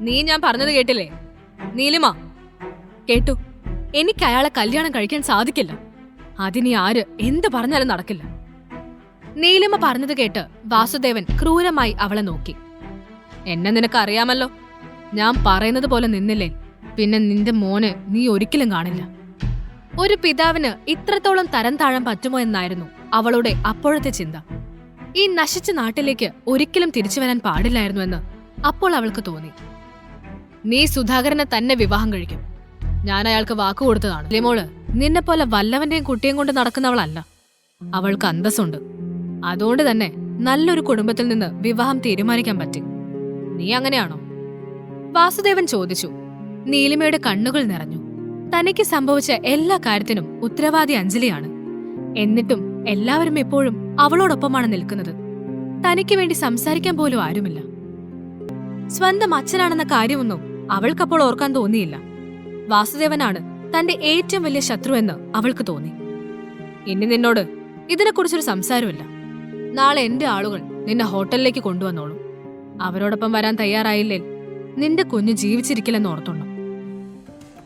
നീ ഞാൻ പറഞ്ഞത് കേട്ടില്ലേ? നീലിമ. കേട്ടു. എനിക്ക് അയാളെ കല്യാണം കഴിക്കാൻ സാധിക്കില്ല. അതിനി ആര് എന്ത് പറഞ്ഞാലും നടക്കില്ല. നീലിമ പറഞ്ഞത് കേട്ട് വാസുദേവൻ ക്രൂരമായി അവളെ നോക്കി. എന്നെ നിനക്ക് അറിയാമല്ലോ. ഞാൻ പറയുന്നത് പോലെ നിന്നില്ലേ. പിന്നെ നിന്റെ മോനെ നീ ഒരിക്കലും കാണില്ല. ഒരു പിതാവിന് ഇത്രത്തോളം തരം താഴാൻ പറ്റുമോ എന്നായിരുന്നു അവളുടെ അപ്പോഴത്തെ ചിന്ത. ഈ നശിച്ച നാട്ടിലേക്ക് ഒരിക്കലും തിരിച്ചു വരാൻ പാടില്ലായിരുന്നുവെന്ന് അപ്പോൾ അവൾക്ക് തോന്നി. നീ സുധാകരനെ തന്നെ വിവാഹം കഴിക്കും. ഞാൻ അയാൾക്ക് വാക്കു കൊടുത്തതാണ്. ലിമോൾ നിന്നെ പോലെ വല്ലവന്റെയും കുട്ടിയും കൊണ്ട് നടക്കുന്നവളല്ല. അവൾക്ക് അന്തസ്സുണ്ട്. അതുകൊണ്ട് തന്നെ നല്ലൊരു കുടുംബത്തിൽ നിന്ന് വിവാഹം തീരുമാനിക്കാൻ പറ്റി. നീ അങ്ങനെയാണോ? വാസുദേവൻ ചോദിച്ചു. നീലിമയുടെ കണ്ണുകൾ നിറഞ്ഞു. തനിക്ക് സംഭവിച്ച എല്ലാ കാര്യത്തിനും ഉത്തരവാദി അഞ്ജലിയാണ്. എന്നിട്ടും എല്ലാവരും എപ്പോഴും അവളോടൊപ്പമാണ് നിൽക്കുന്നത്. തനിക്ക് വേണ്ടി സംസാരിക്കാൻ പോലും ആരുമില്ല. സ്വന്തം അച്ഛനാണെന്ന കാര്യമൊന്നും അവൾക്കപ്പോൾ ഓർക്കാൻ തോന്നിയില്ല. വാസുദേവനാണ് തന്റെ ഏറ്റവും വലിയ ശത്രു എന്ന് അവൾക്ക് തോന്നി. ഇനി നിന്നോട് ഇതിനെക്കുറിച്ചൊരു സംസാരമില്ല നാളെ എന്റെ ആളുകൾ നിന്നെ ഹോട്ടലിലേക്ക് കൊണ്ടുവന്നോളും. അവരോടൊപ്പം വരാൻ തയ്യാറായില്ലേ നിന്റെ കുഞ്ഞ് ജീവിച്ചിരിക്കില്ലെന്ന് ഓർത്തോണം.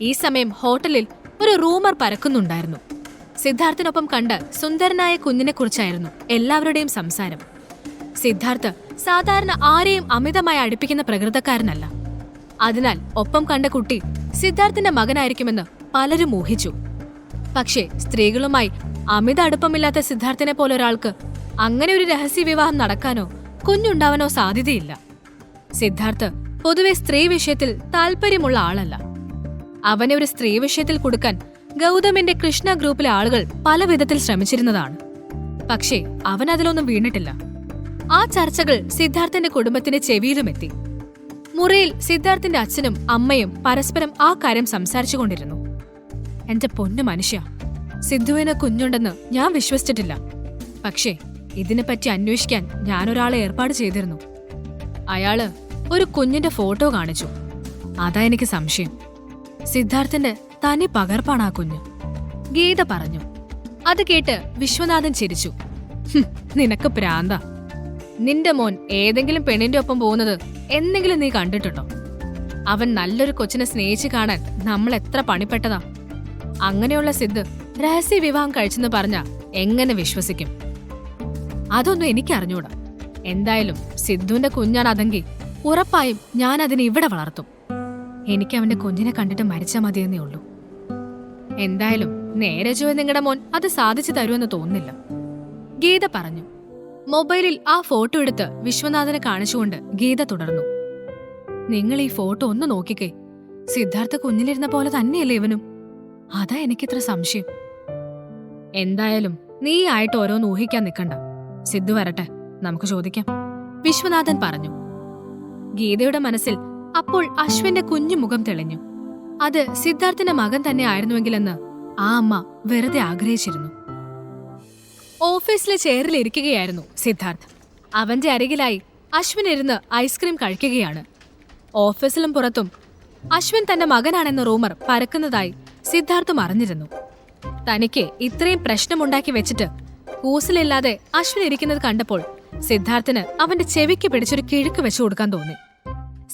ഈ സമയം ഹോട്ടലിൽ ഒരു റൂമർ പരക്കുന്നുണ്ടായിരുന്നു. സിദ്ധാർത്ഥിനൊപ്പം കണ്ട സുന്ദരനായ കുഞ്ഞിനെക്കുറിച്ചായിരുന്നു എല്ലാവരുടെയും സംസാരം. സിദ്ധാർത്ഥ് സാധാരണ ആരെയും അമിതമായി അടുപ്പിക്കുന്ന പ്രകൃതക്കാരനല്ല. അതിനാൽ ഒപ്പം കണ്ട കുട്ടി സിദ്ധാർത്ഥിന്റെ മകനായിരിക്കുമെന്ന് പലരും ഊഹിച്ചു. പക്ഷേ സ്ത്രീകളുമായി അമിത അടുപ്പമില്ലാത്ത സിദ്ധാർത്ഥിനെ പോലെ ഒരാൾക്ക് അങ്ങനെ ഒരു രഹസ്യ വിവാഹം നടക്കാനോ കുഞ്ഞുണ്ടാവാനോ സാധ്യതയില്ല. സിദ്ധാർത്ഥ് പൊതുവെ സ്ത്രീ വിഷയത്തിൽ താല്പര്യമുള്ള ആളല്ല. അവനെ ഒരു സ്ത്രീ വിഷയത്തിൽ കൊടുക്കാൻ ഗൗതമിന്റെ കൃഷ്ണ ഗ്രൂപ്പിലെ ആളുകൾ പല വിധത്തിൽ ശ്രമിച്ചിരുന്നതാണ്. പക്ഷേ അവൻ അതിലൊന്നും വീണിട്ടില്ല. ആ ചർച്ചകൾ സിദ്ധാർത്ഥന്റെ കുടുംബത്തിന്റെ ചെവിയിലുമെത്തി. മുറിയിൽ സിദ്ധാർത്ഥിന്റെ അച്ഛനും അമ്മയും പരസ്പരം ആ കാര്യം സംസാരിച്ചു കൊണ്ടിരുന്നു എന്റെ പൊന്നു മനുഷ്യ സിദ്ധുവിന് കുഞ്ഞുണ്ടെന്ന് ഞാൻ വിശ്വസിച്ചിട്ടില്ല. പക്ഷേ ഇതിനെപ്പറ്റി അന്വേഷിക്കാൻ ഞാനൊരാളെ ഏർപ്പാട് ചെയ്തിരുന്നു. അയാൾ ഒരു കുഞ്ഞിന്റെ ഫോട്ടോ കാണിച്ചു. അതാ എനിക്ക് സംശയം. സിദ്ധാർത്ഥന്റെ തനി പകർപ്പാണ് ആ കുഞ്ഞ്. ഗീത പറഞ്ഞു. അത് കേട്ട് വിശ്വനാഥൻ ചിരിച്ചു. "ഹും, നിനക്ക് പ്രാന്ത. നിന്റെ മോൻ ഏതെങ്കിലും പെണ്ണിന്റെ ഒപ്പം പോകുന്നത് എന്തെങ്കിലും നീ കണ്ടിട്ടുണ്ടോ? അവൻ നല്ലൊരു കൊച്ചിനെ സ്നേഹിച്ചു കാണാൻ നമ്മൾ എത്ര പണിപ്പെട്ടതാ. അങ്ങനെയുള്ള സിദ്ധ് രഹസ്യ വിവാഹം കഴിച്ചെന്ന് പറഞ്ഞ എങ്ങനെ വിശ്വസിക്കും? അതൊന്നും എനിക്ക് അറിഞ്ഞൂടാ എന്തായാലും സിദ്ധുവിന്റെ കുഞ്ഞാണ് അതെങ്കിൽ ഉറപ്പായും ഞാൻ അതിനെ ഇവിടെ വളർത്തും. എനിക്ക് അവന്റെ കുഞ്ഞിനെ കണ്ടിട്ട് മരിച്ചാൽ മതിയെന്നേ ഉള്ളൂ. എന്തായാലും നേരെ ചൊവ്വ നിങ്ങളുടെ മോൻ അത് സാധിച്ചു തരുമെന്ന് തോന്നുന്നില്ല. ഗീത പറഞ്ഞു. മൊബൈലിൽ ആ ഫോട്ടോ എടുത്ത് വിശ്വനാഥനെ കാണിച്ചുകൊണ്ട് ഗീത തുടർന്നു. നിങ്ങൾ ഈ ഫോട്ടോ ഒന്ന് നോക്കിക്കേ. സിദ്ധാർത്ഥ കുഞ്ഞിലിരുന്ന പോലെ തന്നെയല്ലേ ഇവനും? അതാ എനിക്കിത്ര സംശയം. എന്തായാലും നീ ആയിട്ട് ഓരോന്ന് ഊഹിക്കാൻ നിൽക്കണ്ട. സിദ്ധു വരട്ടെ. നമുക്ക് ചോദിക്കാം. വിശ്വനാഥൻ പറഞ്ഞു. ഗീതയുടെ മനസ്സിൽ അപ്പോൾ അശ്വിന്റെ കുഞ്ഞു മുഖം തെളിഞ്ഞു. അത് സിദ്ധാർത്ഥിന്റെ മകൻ തന്നെ ആയിരുന്നുവെങ്കിലെന്ന് ആ അമ്മ വെറുതെ ആഗ്രഹിച്ചിരുന്നു. ഓഫീസിലെ ചെയറിൽ ഇരിക്കുകയായിരുന്നു സിദ്ധാർത്ഥ്. അവന്റെ അരികിലായി അശ്വിൻ ഇരുന്ന് ഐസ്ക്രീം കഴിക്കുകയാണ്. ഓഫീസിലും പുറത്തും അശ്വിൻ തന്റെ മകനാണെന്ന റൂമർ പരക്കുന്നതായി സിദ്ധാർത്ഥും അറിഞ്ഞിരുന്നു. തനിക്ക് ഇത്രയും പ്രശ്നമുണ്ടാക്കി വെച്ചിട്ട് കൂസലില്ലാതെ അശ്വിൻ ഇരിക്കുന്നത് കണ്ടപ്പോൾ സിദ്ധാർത്ഥിന് അവന്റെ ചെവിക്ക് പിടിച്ചൊരു കിഴുക്ക് വെച്ചു കൊടുക്കാൻ തോന്നി.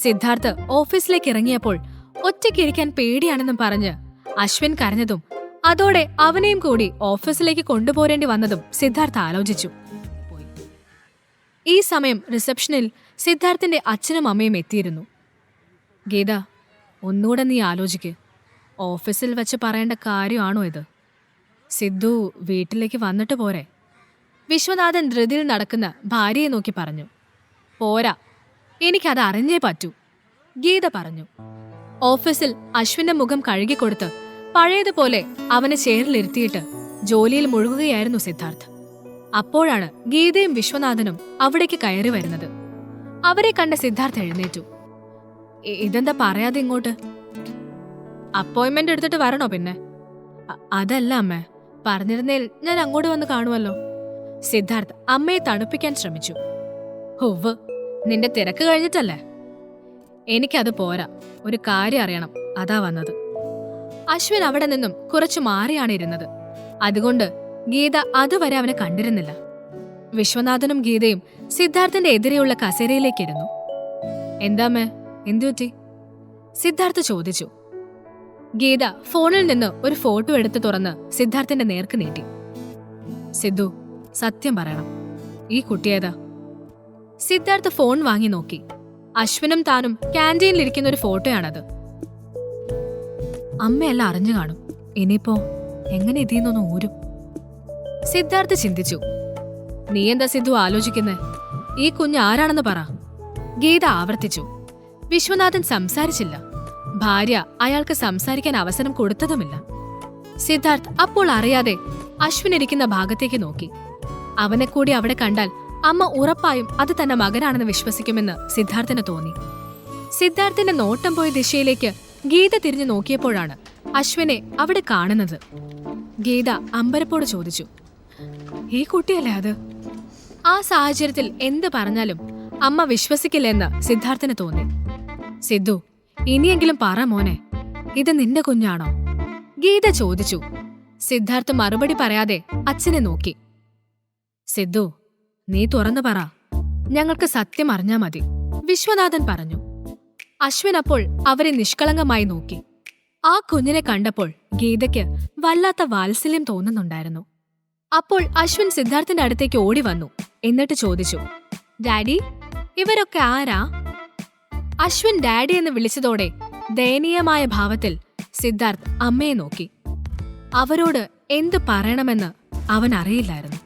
സിദ്ധാർത്ഥ് ഓഫീസിലേക്ക് ഇറങ്ങിയപ്പോൾ ഒറ്റയ്ക്ക് ഇരിക്കാൻ പേടിയാണെന്നും പറഞ്ഞ് അശ്വിൻ കരഞ്ഞതും അതോടെ അവനെയും കൂടി ഓഫീസിലേക്ക് കൊണ്ടുപോരേണ്ടി വന്നതും സിദ്ധാർത്ഥ ആലോചിച്ചു. ഈ സമയം റിസപ്ഷനിൽ സിദ്ധാർത്ഥിന്റെ അച്ഛനും അമ്മയും എത്തിയിരുന്നു. ഗീത ഒന്നുകൂടെ നീ ആലോചിക്ക്. ഓഫീസിൽ വെച്ച് പറയേണ്ട കാര്യമാണോ ഇത്? സിദ്ധു വീട്ടിലേക്ക് വന്നിട്ട് പോരെ. വിശ്വനാഥൻ ധൃതിയിൽ നടക്കുന്ന ഭാര്യയെ നോക്കി പറഞ്ഞു. പോരാ എനിക്കത് അറിഞ്ഞേ പറ്റൂ. ഗീത പറഞ്ഞു. ഓഫീസിൽ അശ്വിന്റെ മുഖം കഴുകിക്കൊടുത്ത് പഴയതുപോലെ അവനെ ചേറിലിരുത്തിയിട്ട് ജോലിയിൽ മുഴുകുകയായിരുന്നു സിദ്ധാർത്ഥ്. അപ്പോഴാണ് ഗീതയും വിശ്വനാഥനും അവിടേക്ക് കയറി വരുന്നത്. അവരെ കണ്ട സിദ്ധാർത്ഥ് എഴുന്നേറ്റു. ഇതെന്താ പറയാതെ ഇങ്ങോട്ട്? അപ്പോയിന്റ്മെന്റ് എടുത്തിട്ട് വരണോ പിന്നെ? അതല്ല അമ്മേ. പറഞ്ഞിരുന്നേൽ ഞാൻ അങ്ങോട്ട് വന്ന് കാണുമല്ലോ സിദ്ധാർത്ഥ് അമ്മയെ തണുപ്പിക്കാൻ ശ്രമിച്ചു. ഹുവ് നിന്റെ തിരക്ക് കഴിഞ്ഞിട്ടല്ലേ? എനിക്കത് പോരാ. ഒരു കാര്യം അറിയണം. അതാ വന്നത്. അശ്വിൻ അവിടെ നിന്നും കുറച്ചു മാറിയാണ് ഇരുന്നത്. അതുകൊണ്ട് ഗീത അതുവരെ അവനെ കണ്ടിരുന്നില്ല. വിശ്വനാഥനും ഗീതയും സിദ്ധാർത്ഥന്റെ എതിരെയുള്ള കസേരയിലേക്കിരുന്നു എന്താമ്മേ എന്തു പറ്റി? സിദ്ധാർത്ഥ് ചോദിച്ചു. ഗീത ഫോണിൽ നിന്ന് ഒരു ഫോട്ടോ എടുത്ത് തുറന്ന് സിദ്ധാർത്ഥന്റെ നേർക്ക് നീട്ടി. സിദ്ധു സത്യം പറയണം. ഈ കുട്ടിയേതാ സിദ്ധാർത്ഥ് ഫോൺ വാങ്ങി നോക്കി. അശ്വിനും താനും ക്യാന്റീനിലിരിക്കുന്ന ഒരു ഫോട്ടോയാണത്. അമ്മയെല്ലാം അറിഞ്ഞു കാണും. ഇനിയിപ്പോ എങ്ങനെ ഇതിന്നൊന്ന് ഊരും? സിദ്ധാർത്ഥ് ചിന്തിച്ചു. നീ എന്താ സിദ്ധു ആലോചിക്കുന്നേ? ഈ കുഞ്ഞ് ആരാണെന്ന് പറ. ഗീത ആവർത്തിച്ചു. വിശ്വനാഥൻ സംസാരിച്ചില്ല. ഭാര്യ അയാൾക്ക് സംസാരിക്കാൻ അവസരം കൊടുത്തതുമില്ല. സിദ്ധാർത്ഥ് അപ്പോൾ അറിയാതെ അശ്വിൻ ഇരിക്കുന്ന ഭാഗത്തേക്ക് നോക്കി. അവനെ കൂടി അവിടെ കണ്ടാൽ അമ്മ ഉറപ്പായും അത് തന്റെ മകനാണെന്ന് വിശ്വസിക്കുമെന്ന് സിദ്ധാർത്ഥിന് തോന്നി. സിദ്ധാർത്ഥിന്റെ നോട്ടം പോയ ദിശയിലേക്ക് ഗീത തിരിഞ്ഞു നോക്കിയപ്പോഴാണ് അശ്വിനെ അവിടെ കാണുന്നത്. ഗീത അമ്പരപ്പോട് ചോദിച്ചു ഈ കുട്ടിയല്ലേ അത്? ആ സാഹചര്യത്തിൽ എന്ത് പറഞ്ഞാലും അമ്മ വിശ്വസിക്കില്ലെന്ന് സിദ്ധാർത്ഥന് തോന്നി. സിദ്ധു ഇനിയെങ്കിലും പറ മോനെ ഇത് നിന്റെ കുഞ്ഞാണോ? ഗീത ചോദിച്ചു. സിദ്ധാർത്ഥ് മറുപടി പറയാതെ അച്ഛനെ നോക്കി. സിദ്ധു നീ തുറന്നു പറ. ഞങ്ങൾക്ക് സത്യം അറിഞ്ഞാ മതി വിശ്വനാഥൻ പറഞ്ഞു. അശ്വിൻ അപ്പോൾ അവരെ നിഷ്കളങ്കമായി നോക്കി. ആ കുഞ്ഞിനെ കണ്ടപ്പോൾ ഗീതയ്ക്ക് വല്ലാത്ത വാത്സല്യം തോന്നുന്നുണ്ടായിരുന്നു. അപ്പോൾ അശ്വിൻ സിദ്ധാർത്ഥിന്റെ അടുത്തേക്ക് ഓടി വന്നു. എന്നിട്ട് ചോദിച്ചു ഡാഡി ഇവരൊക്കെ ആരാ? അശ്വിൻ ഡാഡി എന്ന് വിളിച്ചതോടെ ദയനീയമായ ഭാവത്തിൽ സിദ്ധാർത്ഥ് അമ്മയെ നോക്കി. അവരോട് എന്തു പറയണമെന്ന് അവൻ അറിയില്ലായിരുന്നു.